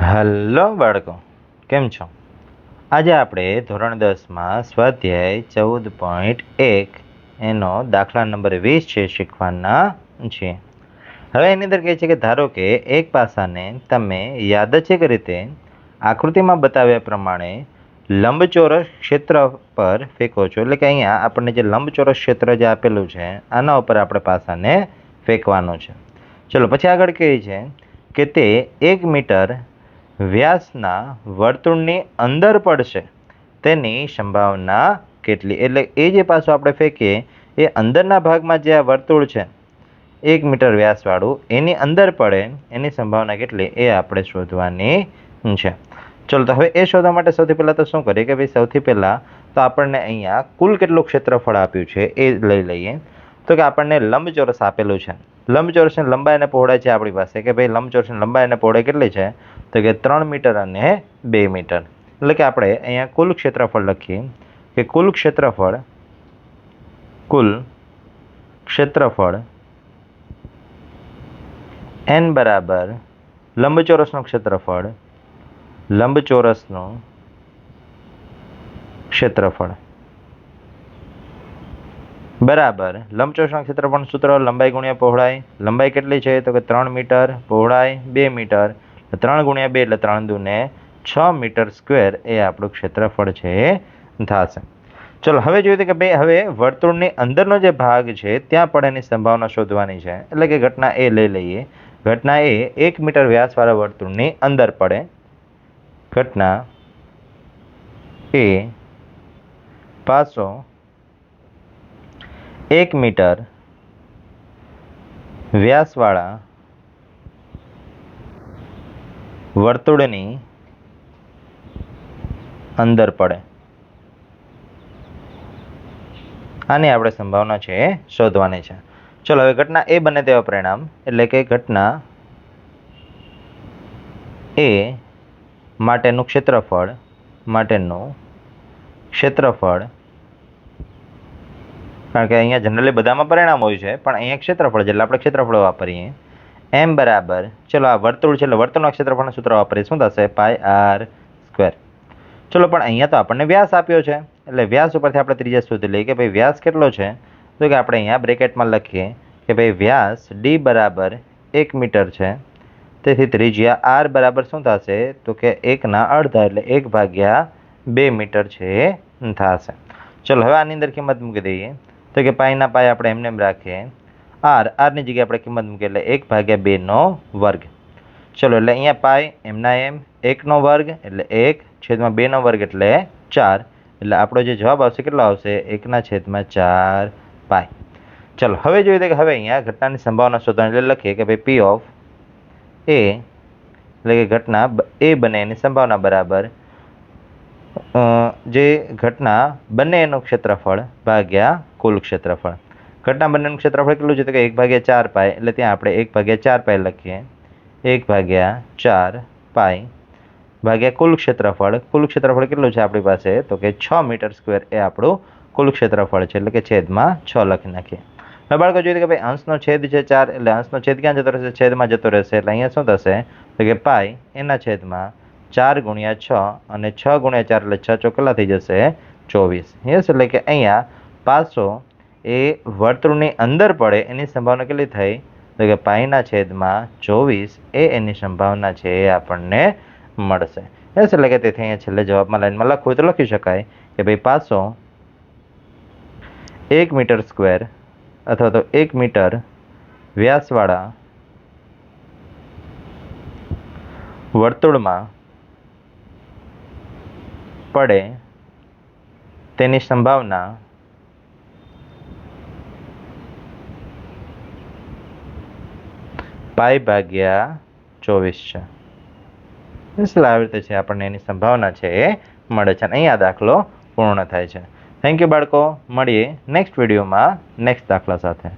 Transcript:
Hello બાળકો, કેમ છો? આજે આપણે ધોરણ દસમાં સ્વાધ્યાય ચૌદ પોઈન્ટ એક એનો દાખલા નંબર વીસ છે શીખવાના છીએ. હવે એની અંદર કહે છે કે ધારો કે એક પાસાને તમે યાદચ્છિક રીતે આકૃતિમાં બતાવ્યા પ્રમાણે લંબચોરસ ક્ષેત્ર પર ફેંકો છો. એટલે કે અહીંયા આપણને જે લંબચોરસ ક્ષેત્ર જે આપેલું છે, આના ઉપર આપણે પાસાને ફેંકવાનું છે. ચલો, પછી આગળ કહે છે કે તે એક મીટર વ્યાસના વર્તુળની અંદર પડશે. તેની સંભાવના કેટલી? એટલે એ જે પાછું આપણે ફેંકીએ, એ અંદરના ભાગમાં જે આ વર્તુળ છે, એક મીટર વ્યાસવાળું, એની અંદર પડે, એની સંભાવના કેટલી? એ આપણે શોધવાની છે. ચલો તો હવે એ શોધવા માટે સૌથી પહેલાં તો શું કરીએ કે ભાઈ, સૌથી પહેલાં તો આપણને અહીંયા કુલ કેટલું ક્ષેત્રફળ આપ્યું છે એ લઈ લઈએ. તો કે આપણને લંબચોરસ આપેલું છે. લંબચોરસની લંબાઈ અને પહોળાઈ છે આપણી પાસે. કે ભાઈ લંબચોરસની લંબાઈ અને પહોળાઈ કેટલી છે? તો કે ત્રણ મીટર અને બે મીટર. એટલે કે આપણે અહીંયા કુલ ક્ષેત્રફળ લખીએ કે કુલ ક્ષેત્રફળ કુલ ક્ષેત્રફળ એન બરાબર લંબચોરસનું ક્ષેત્રફળ લંબચોરસનું ક્ષેત્રફળ. બરાબર. લંબચોષણ ક્ષેત્રફળ સૂત્ર લંબાઈ ગુણ્યા પહોળાઈ. લંબાઈ કેટલી છે? તો કે ત્રણ મીટર પહોળાઈ, બે મીટર. ત્રણ ગુણ્યા બે એટલે ત્રણ દૂને છ મીટર સ્ક્વેર એ આપણું ક્ષેત્રફળ છે. થશે. ચલો, હવે જોઈએ કે ભાઈ હવે વર્તુળની અંદરનો જે ભાગ છે, ત્યાં પડેની સંભાવના શોધવાની છે. એટલે કે ઘટના એ લઈ લઈએ. ઘટના એ એક મીટર વ્યાસવાળા વર્તુળની અંદર પડે. ઘટના એ પાસો એક મીટર વ્યાસવાળા વર્તુળની અંદર પડે. આની આપણે સંભાવના છે એ શોધવાની છે. ચલો, હવે ઘટના એ બને તેવા પરિણામ, એટલે કે ઘટના એ માટેનું ક્ષેત્રફળ માટેનું ક્ષેત્રફળ કારણ કે અહીંયા જનરલી બધામાં પરિણામ હોય છે, પણ અહીંયા ક્ષેત્રફળ છે, એટલે આપણે ક્ષેત્રફળ વાપરીએ. એમ બરાબર, ચલો આ વર્તુળ છે, એટલે વર્તુળના ક્ષેત્રફળનું સૂત્ર વાપરીએ, શું થશે? પાય આર સ્ક્વેર ચલો, પણ અહીંયા તો આપણને વ્યાસ આપ્યો છે, એટલે વ્યાસ ઉપરથી આપણે ત્રીજા શોધી લઈએ કે ભાઈ વ્યાસ કેટલો છે? તો કે આપણે અહીંયા બ્રેકેટમાં લખીએ કે ભાઈ વ્યાસ ડી બરાબર એક મીટર છે. તેથી ત્રિજ્યા આર બરાબર શું થશે? તો કે એકના અડધા, એટલે એક ભાગ્યા બે મીટર છે થશે. ચલો, હવે આની અંદર કિંમત મૂકી દઈએ. તો કે પાયના પાય આપણે એમને એમ રાખીએ. આર, આરની જગ્યાએ આપણે કિંમત મૂકીએ એટલે એક ભાગ્યા બેનો વર્ગ. ચલો એટલે અહીંયા પાય એમના એમ એકનો વર્ગ એટલે એક છેદમાં બેનો વર્ગ એટલે ચાર. એટલે આપણો જે જવાબ આવશે કેટલો આવશે? એકના છેદમાં ચાર પાય. ચલો હવે જોઈએ કે હવે અહીંયા ઘટનાની સંભાવના શોધવાની એટલે લખીએ કે ભાઈ પી ઓફ એ એટલે કે ઘટના એ બને એની સંભાવના બરાબર જે ઘટના બંને એનું ક્ષેત્રફળ ભાગ્યા કુલ ક્ષેત્રફળ. ઘટના બંનેનું ક્ષેત્રફળ કેટલું છે તો કે એક ભાગ્યા ચાર પાય એટલે ત્યાં આપણે એક ભાગ્યા ચાર પાય લખીએ. એક ભાગ્યા ચાર પાય ભાગ્યા કુલ ક્ષેત્રફળ. કુલ ક્ષેત્રફળ કેટલું છે આપણી પાસે? તો કે છ મીટર સ્ક્વેર એ આપણું કુલ ક્ષેત્રફળ છે, એટલે કે છેદમાં છ લખી નાખીએ. હવે બાળકો જોઈએ કે ભાઈ અંશનો છેદ છે ચાર, એટલે અંશનો છેદ ક્યાં જતો રહેશે? છેદમાં જતો રહેશે. એટલે અહીંયા શું થશે? તો કે પાય એના છેદમાં ચાર ગુણ્યા છ અને છ ગુણ્યા ચાર એટલે છ ચોકલા થઈ જશે ચોવીસ. યસ એટલે કે અહીંયા પાસો એ વર્તુળની અંદર પડે એની સંભાવના કેટલી થઈ? તો કે પાઈના છેદમાં ચોવીસ એ એની સંભાવના છે એ આપણને મળશે. યસ એટલે કે તેથી અહીંયા છેલ્લે જવાબમાં લાઈનમાં લખવું તો લખી શકાય કે ભાઈ પાસો એક મીટર સ્ક્વેર અથવા તો એક મીટર વ્યાસવાળા વર્તુળમાં પડે તેની સંભાવના પાઈ ભાગ્યા ચોવીસ છે. એટલે આવી રીતે છે આપણને એની સંભાવના છે એ મળે છે અને અહીંયા દાખલો પૂર્ણ થાય છે. થેન્ક યુ બાળકો. મળીએ નેક્સ્ટ વિડીયોમાં નેક્સ્ટ દાખલા સાથે.